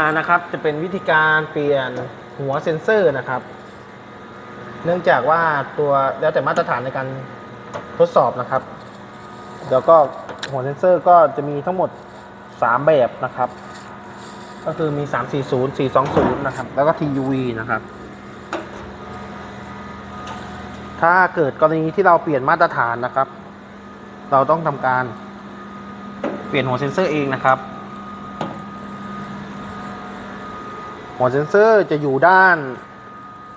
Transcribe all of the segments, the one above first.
มานะครับจะเป็นวิธีการเปลี่ยนหัวเซ็นเซอร์นะครับ เนื่องจากว่าตัวแล้วแต่มาตรฐานในการทดสอบนะครับแล้วก็หัวเซ็นเซอร์ก็จะมีทั้งหมด 3 แบบนะครับ ก็คือมี 340 420 นะครับ แล้วก็ TUV นะครับ ถ้าเกิดกรณีที่เราเปลี่ยนมาตรฐานนะครับ เราต้องทำการเปลี่ยนหัวเซ็นเซอร์เองนะครับ หัวเซ็นเซอร์จะอยู่ด้าน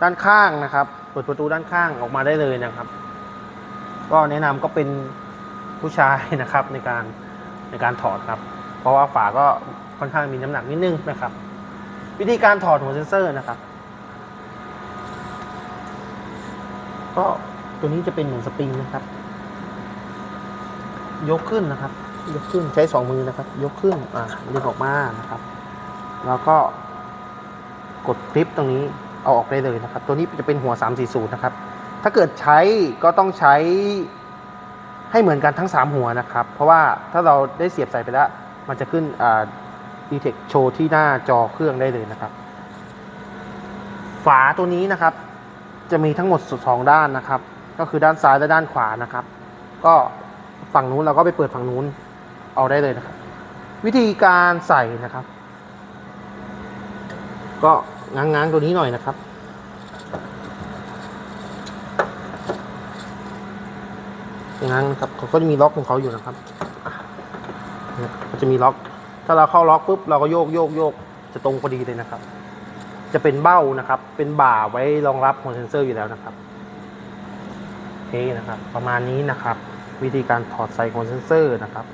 ด้านข้างนะครับ เปิดประตูด้านข้างออกมาได้เลยนะครับ ก็แนะนำก็เป็นผู้ชายนะครับในการในการถอดครับ เพราะว่าฝาก็ค่อนข้างมีน้ำหนักนิดนึงนะครับ วิธีการถอดหัวเซ็นเซอร์นะครับ ก็ตัวนี้จะเป็นเหมือนสปริงนะครับ ยกขึ้นนะครับ ยกขึ้นใช้สองมือนะครับ ยกขึ้นอ่าดึงออกมานะครับ แล้วก็ กดคลิปตรงนี้เอาออกได้เลยนะครับ ตัวนี้จะเป็นหัว 340 นะครับ ถ้าเกิดใช้ก็ต้องใช้ให้เหมือนกันทั้ง 3 หัวนะครับ เพราะว่าถ้าเราได้เสียบใส่ไปแล้ว มันจะขึ้นอ่า Detect โชว์ที่หน้าจอเครื่องได้เลยนะครับ ฝาตัวนี้นะครับ จะมีทั้งหมดสองด้านนะครับ ก็คือด้านซ้ายและด้านขวานะครับ ก็ฝั่งนู้นเราก็ไปเปิดฝั่งนู้นเอาได้เลยนะครับ วิธีการใส่นะครับ ก็ ง้างๆตัวนี้หน่อยนะครับ ง้างนะครับเขาก็จะมีล็อกของเขาอยู่นะครับเนี่ยเขาจะมีล็อก ถ้าเราเข้าล็อกปุ๊บเราก็โยกโยกโยกจะตรงพอดีเลยนะครับ จะเป็นเบ้านะครับ เป็นบ่าไว้รองรับหัวเซนเซอร์อยู่แล้วนะครับโอเคนะครับ ประมาณนี้นะครับ วิธีการถอดใส่หัวเซนเซอร์นะครับ